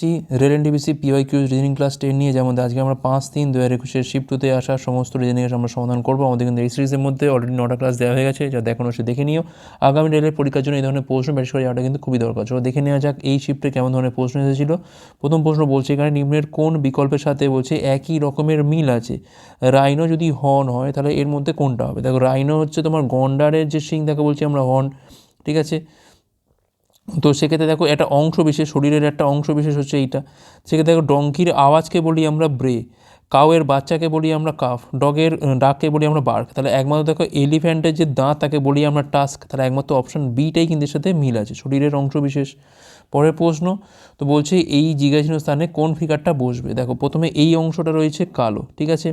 জি rail NTPC PY Q reasoning class ten নিয়ে যেমন আজকে আমরা পাঁচ তিন দু হাজার একুশের শিফট টুতে আসা সমস্ত রিজনিংয়ের আমরা সমাধান করব। আমাদের কিন্তু এই সিরিজের মধ্যে অলরেডি নটা ক্লাস দেওয়া হয়ে গেছে, যা দেখানো সে দেখে নিও। আগামী রেলের পরীক্ষার জন্য এই ধরনের প্রশ্ন বিশেষ করে যাওয়াটা কিন্তু খুবই দরকার। চলো দেখে নেওয়া যাক এই শিফটে কেমন ধরনের প্রশ্ন এসেছিল। প্রথম প্রশ্ন বলছে, এখানে নিম্নের কোন বিকল্পের সাথে বলছে একই রকমের মিল আছে? রাইনো যদি হর্ন হয়, তাহলে এর মধ্যে কোনটা হবে? দেখো রাইনো হচ্ছে তোমার গন্ডারের যে সিং তাকে বলছি আমরা হর্ন, ঠিক আছে? তো সেক্ষেত্রে দেখো একটা অংশ বিশেষ, শরীরের একটা অংশ বিশেষ হচ্ছে এইটা। সেক্ষেত্রে দেখো ডঙ্কির আওয়াজকে বলি আমরা ব্রে, কাউয়ের বাচ্চাকে বলি আমরা কাফ, ডগের ডাককে বলি আমরা বার্ক। তাহলে একমাত্র দেখো এলিফ্যান্টের যে দাঁত তাকে বলি আমরা টাস্ক। তাহলে একমাত্র অপশান বিটাই কিন্তু এর সাথে মিল আছে, শরীরের অংশ বিশেষ। পরের প্রশ্ন, তো বলছে এই জিজ্ঞাসীন স্থানে কোন ফিগারটা বসবে? দেখো প্রথমে এই অংশটা রয়েছে কালো, ঠিক আছে?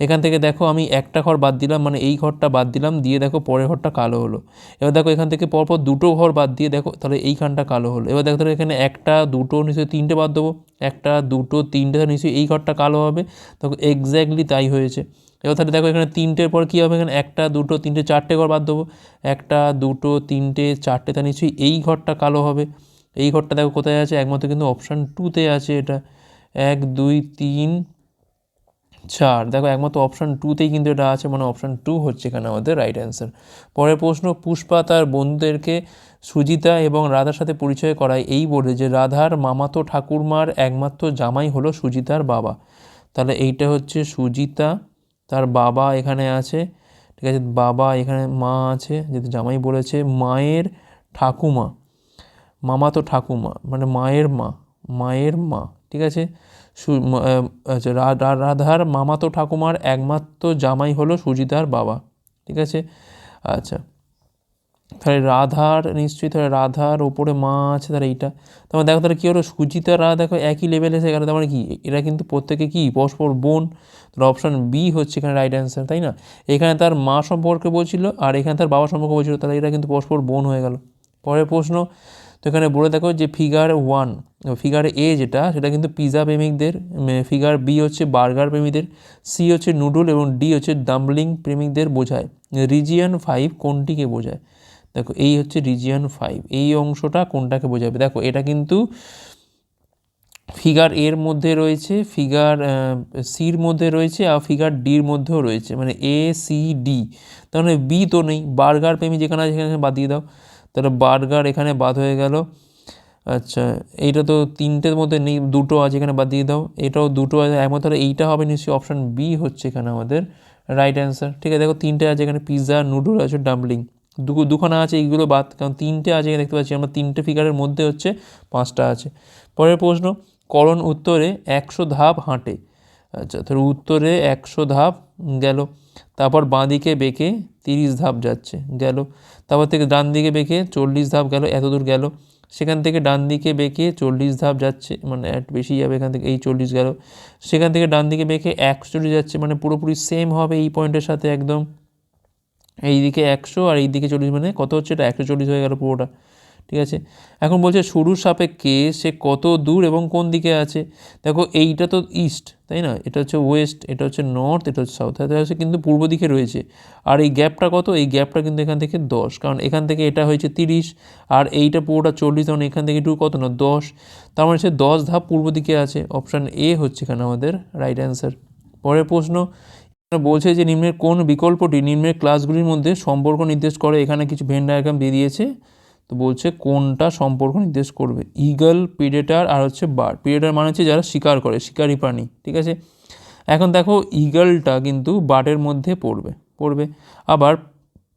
এখান থেকে দেখো আমি একটা ঘর বাদ দিলাম মানে এই ঘরটা বাদ দিলাম, দিয়ে দেখো পরের ঘরটা কালো হলো। এবার দেখো এখান থেকে পরপর দুটো ঘর বাদ দিয়ে দেখো, তাহলে এইখানটা কালো হলো। এবার দেখো তাহলে এখানে একটা, দুটো, নিশ্চয়ই তিনটে বাদ দেবো। একটা, দুটো, তিনটে নিশ্চয়ই এই ঘরটা কালো হবে। দেখো এক্স্যাক্টলি তাই হয়েছে। এবার তাহলে দেখো এখানে তিনটের পর কী হবে এখানে? একটা, দুটো, তিনটে, চারটে ঘর বাদ দেবো। একটা, দুটো, তিনটে, চারটে তা নিশ্চয়ই এই ঘরটা কালো হবে। এই ঘরটা দেখো কোথায় আছে? একমাত্র কিন্তু অপশান টুতে আছে এটা। এক, দুই, তিন চার। দেখো, একমাত্র অপশান টুতেই কিন্তু এটা আছে মানে অপশান টু হচ্ছে এখানে আমাদের রাইট অ্যান্সার পরের প্রশ্ন, পুষ্পা তার বন্ধুদেরকে সুজিতা এবং রাধার সাথে পরিচয় করায় এই বলে যে রাধার মামাতো ঠাকুরমার একমাত্র জামাই হলো সুজিতার বাবা। তাহলে এইটা হচ্ছে সুজিতা, তার বাবা এখানে আছে, ঠিক আছে? বাবা এখানে মা আছে, যেহেতু জামাই বলেছে, মায়ের ঠাকুমা, মামাতো ঠাকুমা মানে মায়ের মা মায়ের মা, ঠিক আছে? রাধার মামাতো ঠাকুমার একমাত্র জামাই হলো সুজিতার বাবা, ঠিক আছে? আচ্ছা তাহলে রাধার, নিশ্চয়ই তাহলে রাধার ওপরে মা আছে, তাহলে এইটা তারপর দেখো তাহলে কী হলো? সুজিতা রাধা দেখো একই লেভেলে এসে গেলো, তার মানে কি? এরা কিন্তু প্রত্যেকে কি? পরস্পর বোন, তাহলে অপশান বি হচ্ছে এখানে রাইট অ্যান্সার তাই না? এখানে তার মা সম্পর্কে বলছিল আর এখানে তার বাবা সম্পর্কে বলছিল, তাহলে এরা কিন্তু পরস্পর বোন হয়ে গেল। পরের প্রশ্ন তো এখানে বলে দেখো যে ফিগার ওয়ান ফিগার এ যেটা, সেটা কিন্তু পিজা প্রেমিকদের ফিগার বি হচ্ছে বার্গার প্রেমীদের সি হচ্ছে নুডল এবং ডি হচ্ছে ডাম্বলিং প্রেমিকদের বোঝায়। রিজিয়ান ফাইভ কোনটিকে বোঝায়? দেখো, এই হচ্ছে রিজিয়ান ফাইভ এই অংশটা কোনটাকে বোঝাবে? দেখো, এটা কিন্তু ফিগার এর মধ্যে রয়েছে ফিগার সির মধ্যে রয়েছে আর ফিগার ডির মধ্যেও রয়েছে। মানে এ সি ডি তার মানে বি তো নেই। বার্গার প্রেমী যেখানে আছে, সেখানে বাদ দিয়ে দাও। তাহলে বার্গার এখানে বাদ হয়ে গেল। আচ্ছা এইটা তো তিনটের মধ্যে নেই, দুটো আছে এখানে বাদ দিয়ে দাও। এটাও দুটো আছে একমাত্র এইটা হবে নিশ্চয়ই অপশান বি হচ্ছে এখানে আমাদের। রাইট অ্যান্সার ঠিক আছে, দেখো তিনটে আছে এখানে পিৎজা নুডল আছে ডাম্বলিং দু, দুখানা আছে, এইগুলো বাদ, কারণ তিনটে আছে দেখতে পাচ্ছি আমরা তিনটে ফিগারের মধ্যে হচ্ছে পাঁচটা আছে। পরের প্রশ্ন করণ উত্তরে একশো ধাপ হাঁটে। আচ্ছা তাহলে উত্তরে একশো ধাপ গেল। তারপর বাঁ দিকে বেঁকে তিরিশ ধাপ যাচ্ছে, গেল। তারপর থেকে ডান দিকে বেঁকে চল্লিশ ধাপ গেল, এত দূর গেল। সেখান থেকে ডান দিকে বেঁকে চল্লিশ ধাপ যাচ্ছে মানে এক বেশি যাবে এখান থেকে, এই চল্লিশ গেল। সেখান থেকে ডান দিকে বেঁকে একশো চল্লিশ যাচ্ছে মানে পুরোপুরি সেম হবে এই পয়েন্টের সাথে একদম। এই দিকে একশো আর এই দিকে চল্লিশ মানে কত হচ্ছে? এটা একশো চল্লিশ হয়ে গেল পুরোটা। ঠিক আছে? এখন বলছে, শুরুর সাপেক্ষে সে কত দূর এবং কোন দিকে আছে? দেখো, এইটা তো ইস্ট, তাই না? এটা হচ্ছে ওয়েস্ট, এটা হচ্ছে নর্থ, এটা হচ্ছে সাউথ, এটা হচ্ছে কিন্তু পূর্ব দিকে রয়েছে। আর এই গ্যাপটা কত? এই গ্যাপটা কিন্তু এখান থেকে দশ, কারণ এখান থেকে এটা হয়েছে তিরিশ, আর এইটা পুরোটা চল্লিশ, তখন এখান থেকে একটু কত? না, দশ। তার মানে হচ্ছে দশ ধাপ পূর্ব দিকে আছে। অপশান এ হচ্ছে এখানে আমাদের রাইট অ্যান্সার পরের প্রশ্ন বলছে যে নিম্নের কোন বিকল্পটি নিম্নের ক্লাসগুলির মধ্যে সম্পর্ক নির্দেশ করে? এখানে কিছু ভেন ডায়াগ্রাম দিয়ে দিয়েছে। তো বলছে কোনটা সম্পর্ক নির্দেশ করবে? ইগল পিডেটার আর হচ্ছে বার্ড পিডেটার মানে হচ্ছে যারা শিকার করে, শিকারি প্রাণী, ঠিক আছে? এখন দেখো ইগলটা কিন্তু বার্ডের মধ্যে পড়বে পড়বে। আবার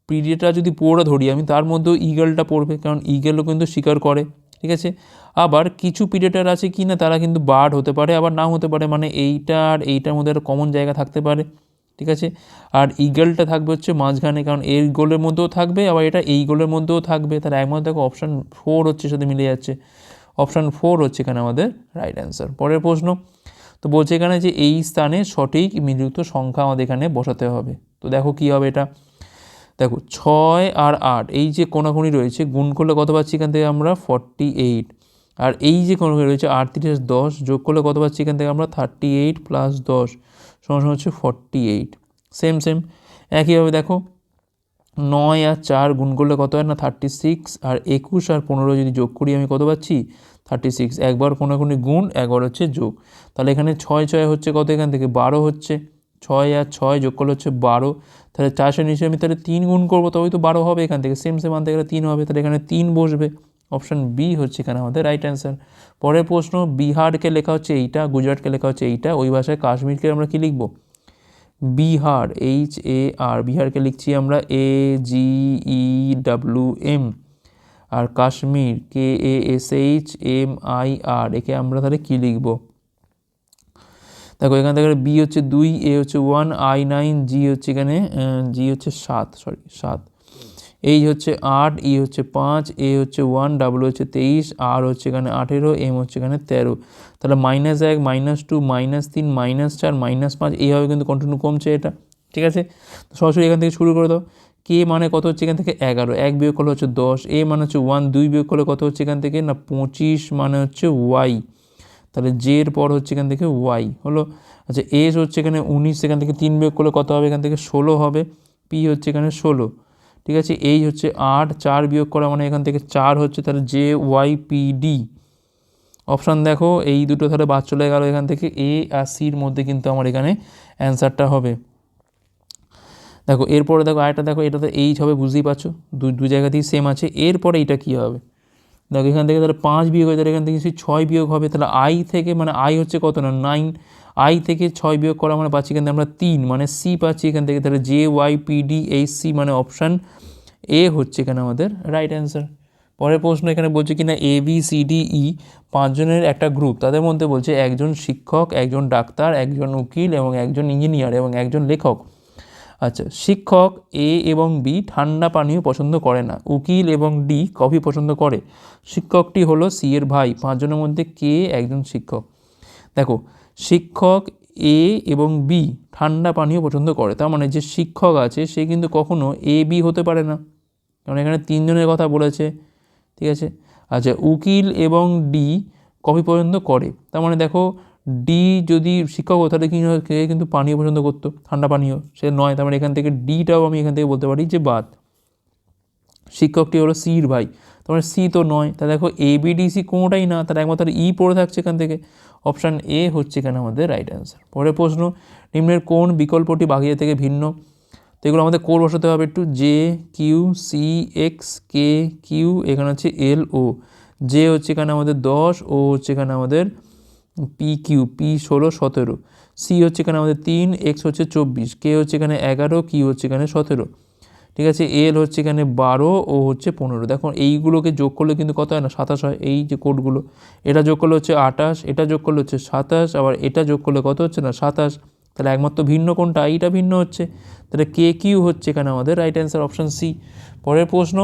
পিডেটার যদি পুরোটা ধরি আমি, তার মধ্যেও ইগলটা পড়বে, কারণ ইগলও কিন্তু শিকার করে, ঠিক আছে? আবার কিছু পিডেটার আছে কি না তারা কিন্তু বার্ড হতে পারে, আবার নাও হতে পারে। মানে এইটা আর এইটার মধ্যে একটা কমন জায়গা থাকতে পারে। ঠিক আছে? আর ইগলটা থাকবে হচ্ছে মাঝখানে, কারণ এই গোলের মধ্যেও থাকবে, আবার এটা এই গোলের মধ্যেও থাকবে। তার একমাত্র দেখো অপশান ফোর হচ্ছে, সাথে মিলে যাচ্ছে। অপশান ফোর হচ্ছে এখানে আমাদের রাইট অ্যান্সার পরের প্রশ্ন, তো বলছে এখানে যে এই স্থানে সঠিক মিলিত সংখ্যা আমাদের এখানে বসাতে হবে। তো দেখো কী হবে এটা। দেখো, ছয় আর আট, এই যে কোনাকুনি রয়েছে, গুণ করলে কত পাচ্ছি এখান থেকে আমরা? ফর্টি এইট আর এই যে কোনাকুনি রয়েছে, আটত্রিশ দশ যোগ করলে কত পাচ্ছি এখান থেকে আমরা? থার্টি এইট প্লাস দশ। সমান হচ্ছে ফর্টি এইট সেম সেম একইভাবে দেখো, নয় আর চার গুণ করলে কত হয় না? থার্টি সিক্স আর একুশ আর পনেরো যদি যোগ করি, আমি কত পাচ্ছি? থার্টি সিক্স একবার কোনাকুনি গুণ একবার হচ্ছে যোগ। তাহলে এখানে ছয় ছয় হচ্ছে কত এখান থেকে? বারো হচ্ছে। ছয় আর ছয় যোগ করলে হচ্ছে বারো। তাহলে চারশো নিচে আমি তাহলে তিন গুণ করব, তবেই তো বারো হবে এখান থেকে। সেম সেম আনতে গেলে তিন হবে। তাহলে এখানে তিন বসবে। অপশান বি হচ্ছে এখানে আমাদের রাইট অ্যান্সার পরের প্রশ্ন, বিহারকে লেখা হচ্ছে এইটা, গুজরাটকে লেখা হচ্ছে এইটা, ওই ভাষায় কাশ্মীরকে আমরা কি লিখব? বিহার এইচ এ আর বিহারকে লিখছি আমরা A G E W M R Kashmir K A S H M I R একে আমরা তাহলে কী লিখব? দেখো, এখান থেকে বি হচ্ছে দুই এ হচ্ছে ওয়ান আই নাইন জি হচ্ছে এখানে জি হচ্ছে সাত সরি সাত। এই হচ্ছে আট, ই হচ্ছে পাঁচ, এ হচ্ছে ওয়ান, ডাবল হচ্ছে তেইশ, আর হচ্ছে এখানে আঠেরো, এম হচ্ছে এখানে তেরো। তাহলে মাইনাস এক মাইনাস টু মাইনাস তিন মাইনাস চার মাইনাস পাঁচ, এইভাবে কিন্তু কন্টিনিউ কমছে এটা, ঠিক আছে? সরাসরি এখান থেকে শুরু করে দাও। কে মানে কত হচ্ছে এখান থেকে? এগারো। এক বিয়োগ করলে হচ্ছে দশ এ মানে হচ্ছে ওয়ান দুই বিয়োগ করলে কত হচ্ছে এখান থেকে? না, পঁচিশ মানে হচ্ছে ওয়াই তাহলে জে এর পর হচ্ছে এখান থেকে ওয়াই হলো? আচ্ছা এস হচ্ছে এখানে উনিশ, এখান থেকে তিন বিয়োগ করলে কত হবে? এখান থেকে ষোলো হবে পি হচ্ছে এখানে ষোলো। ঠিক আছে? এই হচ্ছে আট, চার বিয়োগ করা মানে এখান থেকে চার হচ্ছে তাহলে J Y P D option দেখো, এই দুটো তাহলে বাদ চলে গেল এখান থেকে। এ আর সির মধ্যে কিন্তু আমার এখানে অ্যান্সারটা হবে। দেখো, এরপরে দেখো আরেকটা দেখো এটা তো এইচ হবে, বুঝতেই পারছ? দু দু জায়গাতেই সেম আছে। এরপরে এইটা কী হবে? দেখো, এখান থেকে তাহলে পাঁচ বিয়োগ হয় তাহলে এখান থেকে সেই ছয় বিয়োগ হবে, তাহলে আই থেকে মানে আই হচ্ছে কত না? নাইন আই থেকে ছয় বিয়োগ করা মানে পাচ্ছি এখান থেকে আমরা তিন মানে সি পাচ্ছি এখান থেকে, তাহলে J Y P D H C মানে অপশান এ হচ্ছে এখানে আমাদের রাইট অ্যান্সার পরের প্রশ্ন এখানে বলছে কিনা A B C D E পাঁচজনের একটা গ্রুপ তাদের মধ্যে বলছে একজন শিক্ষক, একজন ডাক্তার, একজন উকিল এবং একজন ইঞ্জিনিয়ার এবং একজন লেখক। আচ্ছা শিক্ষক এ এবং বি ঠান্ডা পানীয় পছন্দ করে না, উকিল এবং ডি কফি পছন্দ করে। শিক্ষকটি হলো সি এর ভাই, পাঁচজনের মধ্যে কে একজন শিক্ষক? দেখো শিক্ষক এ এবং বি ঠান্ডা পানীয় পছন্দ করে। তার মানে যে শিক্ষক আছে সে কিন্তু কখনো এ বি হতে পারে না। কারণ এখানে তিনজনের কথা বলেছে ঠিক আছে? আচ্ছা উকিল এবং ডি কফি পছন্দ করে। তার মানে দেখো ডি যদি শিক্ষক হতো তাহলে কি হয়, কে কিন্তু পানীয় পছন্দ করতো ঠান্ডা পানীয়। সে নয় তার মানে এখান থেকে ডিটাও আমি এখান থেকে বলতে পারি যে বাদ। শিক্ষকটি হলো সির ভাই। তোমার সি তো নয়। তা দেখো এ বি ডি কোনোটাই না। তার একমাত্র ই পড়ে থাকছে এখান থেকে। অপশান এ হচ্ছে এখানে আমাদের রাইট অ্যান্সার পরের প্রশ্ন, নিম্নের কোন বিকল্পটি বাকিদের থেকে ভিন্ন? তো এগুলো আমাদের কোর বসাতে হবে একটু। J Q C X K Q এখানে হচ্ছে এল ও জে হচ্ছে এখানে আমাদের দশ ও হচ্ছে এখানে আমাদের পি কিউ পি ষোলো, সতেরো। সি হচ্ছে এখানে আমাদের তিন এক্স হচ্ছে চব্বিশ। কে হচ্ছে এখানে এগারো কিউ হচ্ছে এখানে সতেরো। ঠিক আছে? এল হচ্ছে এখানে বারো, ও হচ্ছে পনেরো। দেখো, এইগুলোকে যোগ করলে কিন্তু কত হয় না? সাতাশ হয়। এই যে কোডগুলো, এটা যোগ করলে হচ্ছে আঠাশ, এটা যোগ করলে হচ্ছে সাতাশ, আবার এটা যোগ করলে কত হচ্ছে না? সাতাশ। তাহলে একমাত্র ভিন্ন কোনটা? এইটা ভিন্ন হচ্ছে। তাহলে কে কিউ হচ্ছে এখানে আমাদের? রাইট অ্যান্সার অপশান সি পরের প্রশ্ন,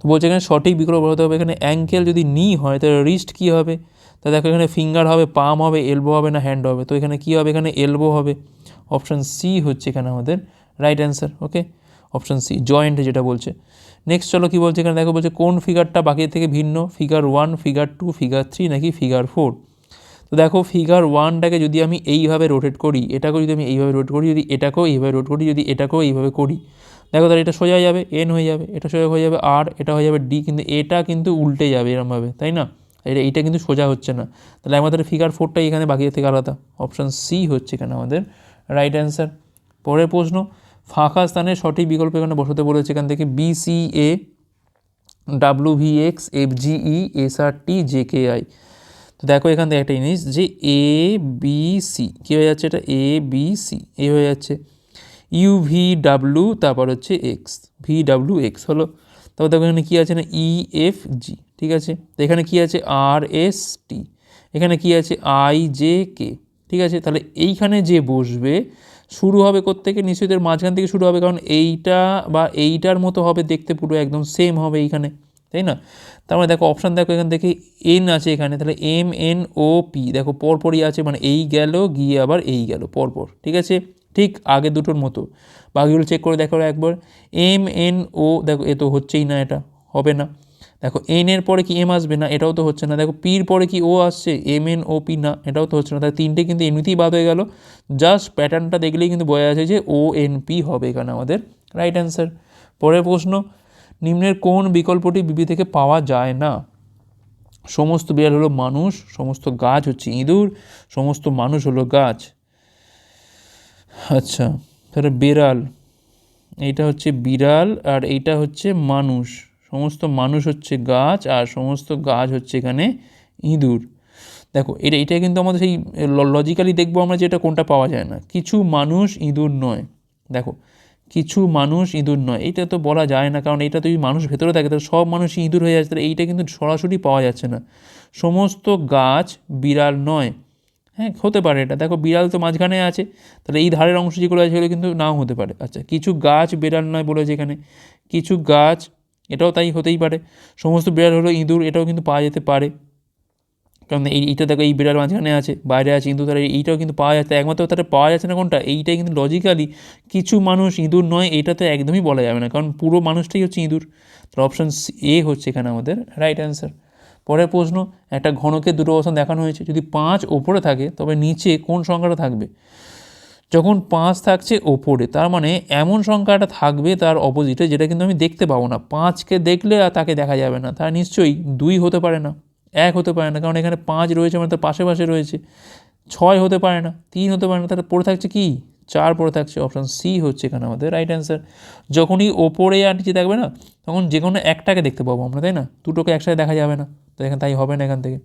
তো বলছে এখানে সঠিক বিকল্প বলতে হবে। এখানে অ্যাঙ্কেল যদি নি হয়, তাহলে রিস্ট কী হবে? তা দেখো, এখানে ফিঙ্গার হবে পাম হবে এলবো হবে না হ্যান্ড হবে। তো এখানে কী হবে? এখানে এলবো হবে। অপশান সি হচ্ছে এখানে আমাদের right answer okay option C joint যেটা বলছে। নেক্সট চলো কী বলছে এখানে? দেখো বলছে, কোন ফিগারটা বাকি থেকে ভিন্ন? Figure one figure two figure three নাকি ফিগার ফোর তো দেখো ফিগার ওয়ানটাকে যদি আমি এইভাবে রোটেট করি, এটাকেও যদি আমি এইভাবে রোটেট করি, যদি এটাকেও এইভাবে রোটেট করি, যদি এটাকেও এইভাবে করি, দেখো তাহলে এটা সোজা যাবে এন হয়ে যাবে, এটা সোজা হয়ে যাবে আর এটা হয়ে যাবে ডি কিন্তু এটা কিন্তু উল্টে যাবে এরমভাবে, তাই না? এটা এইটা কিন্তু সোজা হচ্ছে না। তাহলে আমাদের ফিগার ফোরটাই এখানে বাকি থেকে আলাদা। অপশান সি হচ্ছে এখানে আমাদের রাইট অ্যান্সার পরের প্রশ্ন ফাঁকা স্থানে সঠিক বিকল্প এখানে বসাতে বলেছে। এখান থেকে B C A W V X F G S R T J K I তো দেখো এখান থেকে একটা জিনিস যে এ বি সি কী হয়ে যাচ্ছে এটা? এ বি সি এ হয়ে যাচ্ছে। ইউ ভি ডাব্লু তারপর হচ্ছে এক্স ভি ডাব্লু এক্স হলো। তারপর দেখো এখানে কী আছে না? ই এফ জি ঠিক আছে? তো এখানে কী আছে? আর এস টি এখানে কী আছে? আই জে কে ঠিক আছে? তাহলে এইখানে যে বসবে শুরু হবে কোত্থেকে? নিশ্চয়ই এর মাঝখান থেকে শুরু হবে, কারণ এইটা বা এইটার মতো হবে দেখতে পুরো একদম সেম হবে এইখানে, তাই না? তার মানে দেখো অপশান দেখো এখান থেকে এন আছে এখানে, তাহলে এম এন ও পি দেখো পরপরই আছে মানে এই গেল, গিয়ে আবার এই গেল, পরপর, ঠিক আছে? ঠিক আগে দুটোর মতো। বাকিগুলো চেক করে দেখো একবার এম এন ও দেখো, এ তো হচ্ছেই না এটা, হবে না। দেখো এন এর পরে কি এম আসবে? না, এটাও তো হচ্ছে না। দেখো পির পরে কি ও আসছে? এম এন ও পি না, এটাও তো হচ্ছে না। তাহলে তিনটে কিন্তু এমনিতেই বাদ হয়ে গেল। জাস্ট প্যাটার্নটা দেখলেই কিন্তু বোঝা যাচ্ছে যে ও এন পি হবে এখানে আমাদের। রাইট অ্যান্সার পরের প্রশ্ন, নিম্নের কোন বিকল্পটি বিবি থেকে পাওয়া যায় না? সমস্ত বিড়াল হলো মানুষ, সমস্ত গাছ হচ্ছে ইঁদুর, সমস্ত মানুষ হলো গাছ। আচ্ছা তাহলে বেড়াল, এইটা হচ্ছে বিড়াল আর এইটা হচ্ছে মানুষ। সমস্ত মানুষ হচ্ছে গাছ আর সমস্ত গাছ হচ্ছে এখানে ইঁদুর। দেখো, এটা এটা কিন্তু আমাদের সেই লজিক্যালি দেখব আমরা যে এটা কোনটা পাওয়া যায় না। কিছু মানুষ ইঁদুর নয়। দেখো, কিছু মানুষ ইঁদুর নয়। এইটা তো বলা যায় না, কারণ এইটা যদি মানুষ ভেতরে থাকে, তাহলে সব মানুষই ইঁদুর হয়ে যাচ্ছে, তাহলে এইটা কিন্তু সরাসরি পাওয়া যাচ্ছে না। সমস্ত গাছ বিড়াল নয়। হ্যাঁ হতে পারে এটা। দেখো, বিড়াল তো মাঝখানে আছে, তাহলে এই ধারের অংশ যেগুলো আছে, সেগুলো কিন্তু নাও হতে পারে। আচ্ছা কিছু গাছ বিড়াল নয় বলেছে এখানে। কিছু গাছ এটাও তাই হতেই পারে। সমস্ত বিড়াল হলো ইঁদুর, এটাও কিন্তু পাওয়া যেতে পারে। কারণ এই এইটা দেখো, এই বিড়াল মাঝখানে আছে, বাইরে আছে কিন্তু তাহলে এইটাও কিন্তু পাওয়া যাচ্ছে। একমাত্র তাহলে পাওয়া যাচ্ছে না কোনটা? এইটাই কিন্তু লজিক্যালি কিছু মানুষ ইঁদুর নয়, এটা তো একদমই বলা যাবে না। কারণ পুরো মানুষটাই হচ্ছে ইঁদুর। তাহলে অপশান এ হচ্ছে এখানে আমাদের রাইট অ্যান্সার পরের প্রশ্ন, একটা ঘনকের দুটো অবস্থান দেখানো হয়েছে। যদি পাঁচ ওপরে থাকে, তবে নিচে কোন সংখ্যাটা থাকবে? যখন পাঁচ থাকছে ওপরে, তার মানে এমন সংখ্যাটা থাকবে তার অপোজিটে যেটা কিন্তু আমি দেখতে পাবো না। পাঁচকে দেখলে আর তাকে দেখা যাবে না। তার নিশ্চয়ই দুই হতে পারে না, এক হতে পারে না, কারণ এখানে পাঁচ রয়েছে মানে তার পাশে পাশে রয়েছে। ছয় হতে পারে না, তিন হতে পারে না, তাহলে পড়ে থাকছে কি? চার পড়ে থাকছে অপশান সি হচ্ছে এখানে আমাদের রাইট অ্যান্সার যখনই ওপরে আর নিচে থাকবে না, তখন যে কোনো একটাকে দেখতে পাবো আমরা, তাই না? দুটোকে একসাথে দেখা যাবে না, তো এখানে তাই হবে না এখান থেকে।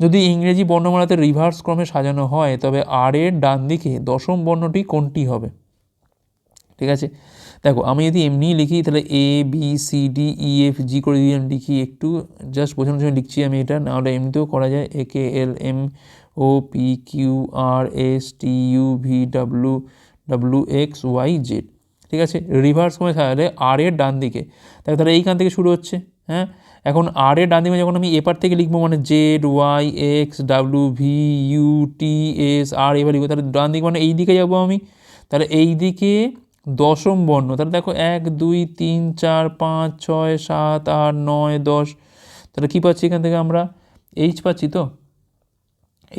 যদি ইংরেজি বর্ণমালাতে রিভার্স ক্রমে সাজানো হয়, তবে আর এর ডান দিকে দশম বর্ণটি কোনটি হবে? ঠিক আছে? দেখো, আমি যদি এমনি লিখি, তাহলে A B C D E F G করে যদি আমি লিখি একটু জাস্ট বোঝানোর জন্য লিখছি আমি এটা, নাহলে এমনিতেও করা যায় A K L M O P Q R S T U V W W X Y Z ঠিক আছে? রিভার্স করে সাজালে আর এর ডান দিকে। তাহলে এইখান থেকে শুরু হচ্ছে হ্যাঁ? এখন আর এর ডান দিকে যখন আমি এপার থেকে লিখব মানে Z Y X W V U T S R এবার লিখব, তাহলে ডান দিকে মানে এই দিকে যাব আমি, তাহলে এই দিকে দশম বর্ণ, তাহলে দেখো এক, দুই, তিন, চার, পাঁচ, ছয়, সাত, আট, নয়, দশ, তাহলে কী পাচ্ছি এখান থেকে আমরা? এইচ পাচ্ছি তো?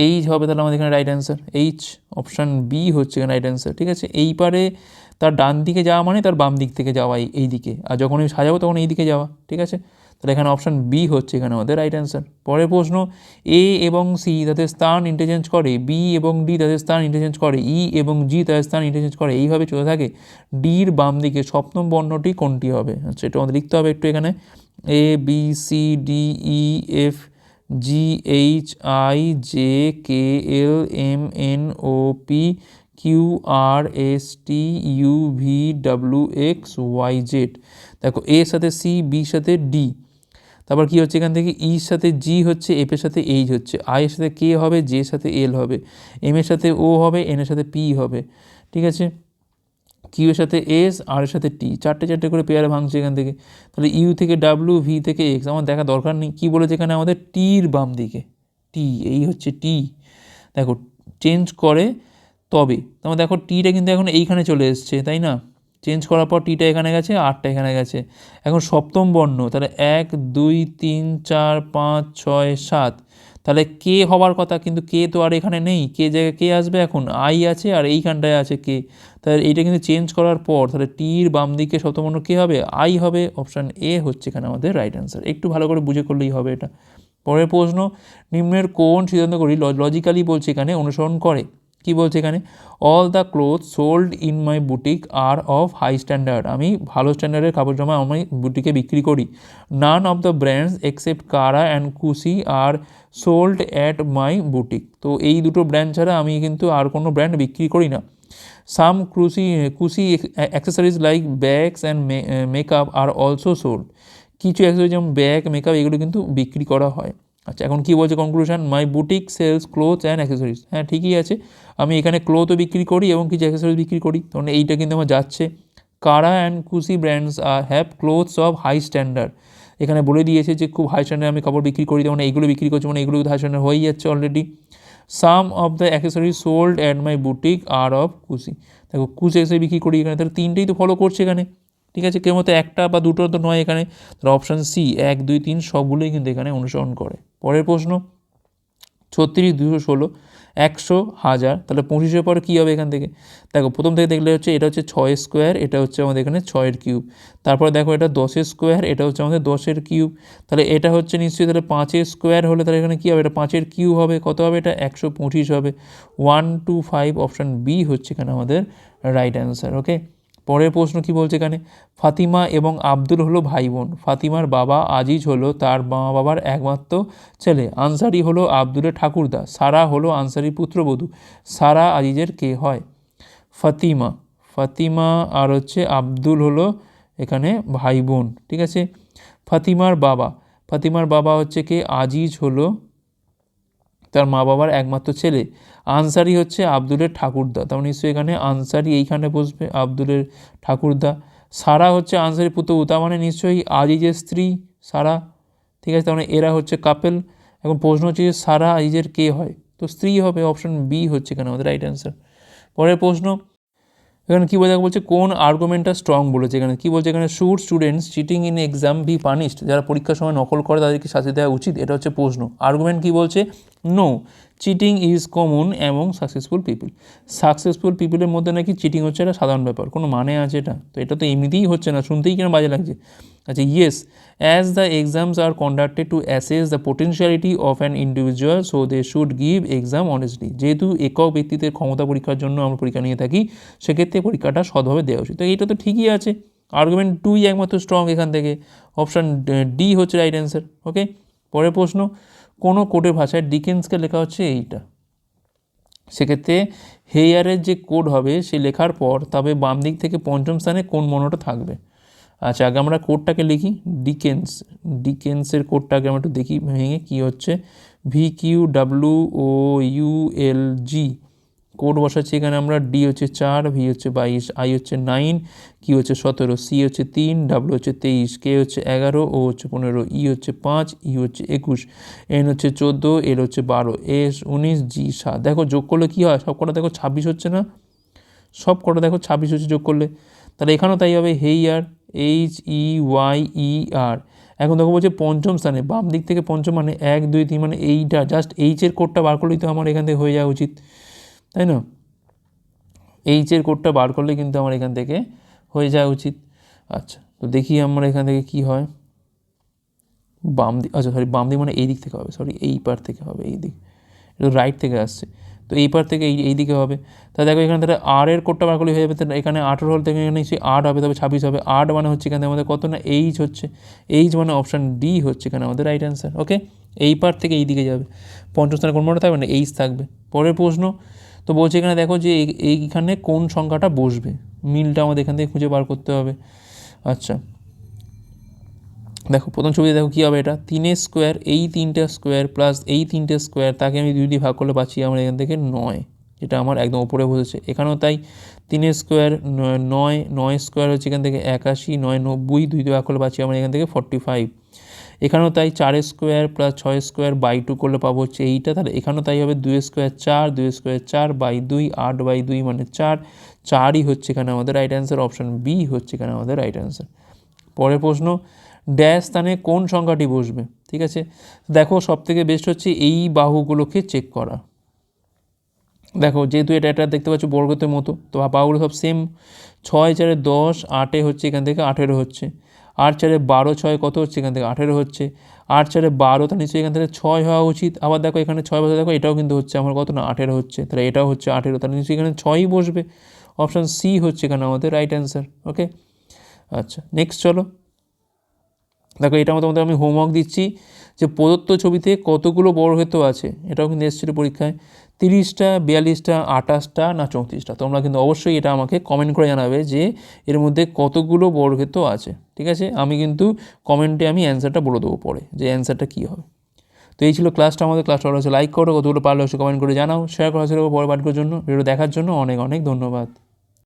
এইচ হবে তাহলে আমাদের এখানে right answer H option B হচ্ছে এখানে রাইট অ্যান্সার ঠিক আছে? এই পারে তার ডান দিকে যাওয়া মানে তার বাম দিক থেকে যাওয়া এই দিকে, আর যখন আমি সাজাবো তখন এই দিকে যাওয়া, ঠিক আছে? তাহলে এখানে অপশান বি হচ্ছে এখানে আমাদের রাইট অ্যান্সার পরের প্রশ্ন এ এবং সি তাদের স্থান ইন্টারচেঞ্জ করে বি এবং ডি তাদের স্থান ইন্টারচেঞ্জ করে ই এবং জি তাদের স্থান ইন্টারচেঞ্জ করে, এইভাবে চলে থাকে। ডির বাম দিকে সপ্তম বর্ণটি কোনটি হবে? আচ্ছা এটা আমাদের লিখতে হবে একটু এখানে। A B C D E F G H I J K L M N O P Q R S T U V W X Y Z দেখো এর সাথে সি বির সাথে ডি তারপর কি হচ্ছে এখান থেকে ইর সাথে জি হচ্ছে এফ এর সাথে এইচ হচ্ছে আই এর সাথে কে হবে জে এর সাথে এল হবে এম এর সাথে ও হবে এন এর সাথে পি হবে, ঠিক আছে? কিউ এর সাথে এস আর এর সাথে টি চারটে চারটে করে পেয়ারে ভাঙছে এখান থেকে। তাহলে ইউ থেকে ডাব্লু ভি থেকে এক্স আমার দেখা দরকার নেই, কী বলেছে এখানে আমাদের? টির বাম দিকে টি এই হচ্ছে টি দেখো চেঞ্জ করে তবে, তোমার দেখো টিটা কিন্তু এখন এইখানে চলে এসছে, তাই না? চেঞ্জ করার পর টিটা এখানে গেছে আটটা এখানে গেছে। এখন সপ্তম বর্ণ, তাহলে এক, দুই, তিন, চার, পাঁচ, ছয়, সাত। তাহলে কে হওয়ার কথা, কিন্তু কে তো আর এখানে নেই। কে জায়গায় কে আসবে এখন আই আছে আর এইখানটায় আছে কে তাহলে এইটা কিন্তু চেঞ্জ করার পর, তাহলে টির বাম দিকে সপ্তম বর্ণ কে হবে আই হবে অপশান এ হচ্ছে এখানে আমাদের রাইট অ্যান্সার একটু ভালো করে বুঝে করলেই হবে এটা। পরের প্রশ্ন, নিম্নের কোন সিদ্ধান্ত করি? লজিক্যালি বলছে এখানে, অনুসরণ করে। কি বলছে এখানে? All the cloth sold in my boutique are of high standard আমি ভালো স্ট্যান্ডার্ডের কাপড় জামা আমি বুটিকে বিক্রি করি। None of the brands except Kara and Kusi are sold at my boutique তো এই দুটো ব্র্যান্ড ছাড়া আমি কিন্তু আর কোনো ব্র্যান্ড বিক্রি করি না। Some Krusi Kusi accessories like bags and makeup are also sold কিছু অ্যাক্সেসরিজ যেমন ব্যাগ মেকআপ এগুলো কিন্তু বিক্রি করা হয়। আচ্ছা এখন কী বলছে conclusion my boutique sells clothes and accessories হ্যাঁ ঠিকই আছে। আমি এখানে ক্লোথও বিক্রি করি এবং কিছু অ্যাক্সেসরিজ বিক্রি করি। তখন এইটা কিন্তু আমার যাচ্ছে। Kara and Kusi brands are have clothes of high standard এখানে বলে দিয়েছে যে খুব হাই স্ট্যান্ডার্ড আমি কাপড় বিক্রি করি তেমন এইগুলো বিক্রি করছি মানে এগুলো হাই স্ট্যান্ডার্ড হয়েই যাচ্ছে already some of the accessories sold at my boutique are of Kusi দেখো কুসি অ্যাক্সেসরি বিক্রি করি এখানে, তাহলে তিনটেই তো ফলো করছে এখানে। ঠিক আছে? কেউ মতো একটা বা দুটো তো নয় এখানে। তাহলে অপশান সি এক, দুই, তিন সবগুলোই কিন্তু এখানে অনুসরণ করে। পরের প্রশ্ন, ছত্রিশ, দুশো ষোলো, একশো হাজার, তাহলে পঁচিশের পর কী হবে এখান থেকে? দেখো, প্রথম থেকে দেখলে হচ্ছে এটা হচ্ছে ছয় স্কোয়ার এটা হচ্ছে আমাদের এখানে ছয়ের কিউব তারপরে দেখো এটা দশের স্কোয়ার এটা হচ্ছে আমাদের দশের কিউব তাহলে এটা হচ্ছে নিশ্চয়ই তাহলে পাঁচের স্কোয়ার হলে তাহলে এখানে কী হবে? এটা পাঁচের কিউব হবে, কত হবে? এটা একশো পঁচিশ হবে। One two five option B হচ্ছে এখানে আমাদের রাইট অ্যান্সার ওকে পরের প্রশ্ন কি বলছে এখানে? ফাতিমা এবং আব্দুল হলো ভাই বোন। ফাতিমার বাবা আজিজ হলো তার মা বাবার একমাত্র ছেলে। আনসারি হলো আব্দুলের ঠাকুরদা। সারা হলো আনসারি পুত্রবধূ। সারা আজিজের কে হয়? ফাতিমা। ফাতিমা আর হচ্ছে আব্দুল হলো এখানে ভাই বোন। ঠিক আছে? ফাতিমার বাবা। ফাতিমার বাবা হচ্ছে কে? আজিজ হলো তার মা বাবার একমাত্র ছেলে। আনসারি হচ্ছে আব্দুলের ঠাকুরদা। তার মানে নিশ্চয়ই এখানে আনসারি এইখানে বসবে, আব্দুলের ঠাকুরদা। সারা হচ্ছে আনসারি পুত্র তার মানে নিশ্চয়ই আজিজের স্ত্রী সারা। ঠিক আছে, তার মানে এরা হচ্ছে কাপেল এখন প্রশ্ন হচ্ছে যে সারা আজিজের কে হয়? তো স্ত্রী হবে অপশন বি হচ্ছে এখানে আমাদের রাইট অ্যান্সার পরের প্রশ্ন এখানে কী বোঝা বলছে, কোন আর্গুমেন্টটা স্ট্রং বলেছে এখানে? কী বলছে? এখানে should students cheating in exam be punished যারা পরীক্ষার সময় নকল করে তাদেরকে শাস্তি দেওয়া উচিত, এটা হচ্ছে প্রশ্ন। আর্গুমেন্ট কী বলছে? নো চিটিং ইজ কমন এবং সাকসেসফুল পিপল সাকসেসফুল পিপলের মধ্যে নাকি চিটিং হচ্ছে একটা সাধারণ ব্যাপার, কোনো মানে আছে এটা? তো এটা তো এমনিতেই হচ্ছে না, শুনতেই কেন বাজে লাগছে? আচ্ছা yes as the exams are conducted to assess the potentiality of an individual so they should give exam honestly যেহেতু একক ব্যক্তিদের ক্ষমতা পরীক্ষার জন্য আমরা পরীক্ষা নিয়ে থাকি, সেক্ষেত্রে পরীক্ষাটা সৎভাবে দেওয়া উচিত। তো এইটা তো ঠিকই আছে। আর্গুমেন্ট টুই একমাত্র স্ট্রং এখান থেকে। অপশান ডি হচ্ছে রাইট অ্যান্সার ওকে পরের প্রশ্ন কোনো কোডের ভাষায় ডিকেন্সকে লেখা হচ্ছে এইটা। সেক্ষেত্রে হেয়ারের যে কোড হবে, সে লেখার পর তবে বাম দিক থেকে পঞ্চম স্থানে কোন মনোটা থাকবে। আচ্ছা আগে আমরা কোডটাকে লিখি, ডিকেন্স। ডিকেন্সের কোডটা আগে আমরা একটু দেখি, ভেঙে কী হচ্ছে? V Q W O U L G code বসাচ্ছি এখানে আমরা ডি হচ্ছে চার ভি হচ্ছে বাইশ আই হচ্ছে নাইন কি হচ্ছে সতেরো সি হচ্ছে তিন ডাব্লু হচ্ছে তেইশ কে হচ্ছে এগারো ও হচ্ছে পনেরো ই হচ্ছে পাঁচ ই হচ্ছে একুশ এন হচ্ছে চোদ্দ এল হচ্ছে বারো এস উনিশ জি সাত। দেখো যোগ করলে কী হয়? সব কটা দেখো ছাব্বিশ হচ্ছে না? সব কটা দেখো ছাব্বিশ হচ্ছে যোগ করলে। তাহলে এখানেও তাই হবে heyer H, E, Y, E, R. এখন দেখো বলছে পঞ্চম স্থানে, বাম দিক থেকে পঞ্চম মানে এক, দুই, তিন মানে এইটা জাস্ট এইচের কোডটা বার করলেই তো আমার এখান থেকে হয়ে যাওয়া উচিত। তাই না? এইচের কোডটা বার করলে কিন্তু আমার এখান থেকে হয়ে যাওয়া উচিত। আচ্ছা তো দেখি আমার এখান থেকে কি হয়। বাম দিক আচ্ছা সরি বাম দিক মানে এই দিক থেকে হবে সরি এই পার থেকে হবে, এই দিক। এটা রাইট থেকে আসছে। তো এই পার থেকে এই এই দিকে হবে। তা দেখো, এখানে তাহলে আর এর কোডটা বার করলে হয়ে যাবে। তাহলে এখানে আঠেরো হল থেকে এখানে নিশ্চয়ই আট হবে তবে ছাব্বিশ হবে। আট মানে হচ্ছে এখানে আমাদের কত না? এইচ হচ্ছে। এইচ মানে অপশান ডি হচ্ছে এখানে আমাদের রাইট অ্যান্সার ওকে এই পার থেকে এই দিকে যাবে। পঞ্চম স্থানে কোন মনে থাকবে না? এইচ থাকবে। পরের প্রশ্ন তো বলছে এখানে দেখো যে এইখানে কোন সংখ্যাটা বসবে? মিলটা আমাদের এখান থেকে খুঁজে বার করতে হবে। আচ্ছা। দেখো, প্রথম ছবিতে দেখো কী হবে এটা? তিনের স্কোয়ার এই তিনটে স্কোয়ার প্লাস এই তিনটে স্কোয়ার তাকে আমি দুই ভাগ করলে পাচ্ছি আমার এখান থেকে নয়, যেটা আমার একদম ওপরে বসেছে। এখানেও তাই তিনের স্কোয়ার নয় নয় স্কোয়ার হচ্ছে এখান থেকে একাশি, নয় নব্বই, দুই ভাগ করলে পাচ্ছি আমার এখান থেকে ফর্টি ফাইভ এখানেও তাই চার স্কোয়ার প্লাস ছয় স্কোয়ার বাই টু করলে পাবো হচ্ছে এইটা। তাহলে এখানেও তাই হবে দুই স্কোয়ার চার, দুই স্কোয়ার চার বাই দুই, আট বাই দুই মানে চার। চারই হচ্ছে এখানে আমাদের রাইট অ্যান্সার অপশান বি হচ্ছে এখানে আমাদের রাইট অ্যান্সার পরের প্রশ্ন ড্যাশ স্থানে কোন সংখ্যাটি বসবে? ঠিক আছে? দেখো সব থেকে বেস্ট হচ্ছে এই বাহুগুলোকে চেক করা। দেখো, যেহেতু এটা এটা দেখতে পাচ্ছ বর্গতের মতো, তো বাহুগুলো সব সেম ছয়, চারে দশ, আটে হচ্ছে এখান থেকে আঠেরো হচ্ছে। আট চারে বারো, ছয় কত হচ্ছে এখান থেকে? আঠেরো হচ্ছে। আট চারে বারো তার নিশ্চয়ই এখান থেকে ছয় হওয়া উচিত। আবার দেখো এখানে ছয় বছর দেখো, এটাও কিন্তু হচ্ছে আমার কত না, আঠেরো হচ্ছে। তাহলে এটাও হচ্ছে আঠেরো, তাহলে নিশ্চয়ই এখানে ছয়ই বসবে। অপশান সি হচ্ছে এখানে আমাদের রাইট অ্যান্সার ওকে আচ্ছা নেক্সট চলো। দেখো এটা মতো আমি হোমওয়ার্ক দিচ্ছি। যে প্রদত্ত ছবিতে কতগুলো বড় বর্গক্ষেত্র আছে, এটাও কিন্তু এসেছিল পরীক্ষায়। তিরিশটা, বিয়াল্লিশটা, আঠাশটা না চৌত্রিশটা। তোমরা কিন্তু অবশ্যই এটা আমাকে কমেন্ট করে জানাবে যে এর মধ্যে কতগুলো বর্গক্ষেত্র আছে। ঠিক আছে? আমি কিন্তু কমেন্টে আমি অ্যান্সারটা বলে দেবো পরে যে অ্যান্সারটা কী হবে। তো এই ছিল ক্লাসটা আমাদের। ক্লাসটা হচ্ছে লাইক করো। কতগুলো পারলে অবশ্যই কমেন্ট করে জানাও। শেয়ার করা ছিল পরে পাঠকের জন্য। ভিডিও দেখার জন্য অনেক অনেক ধন্যবাদ।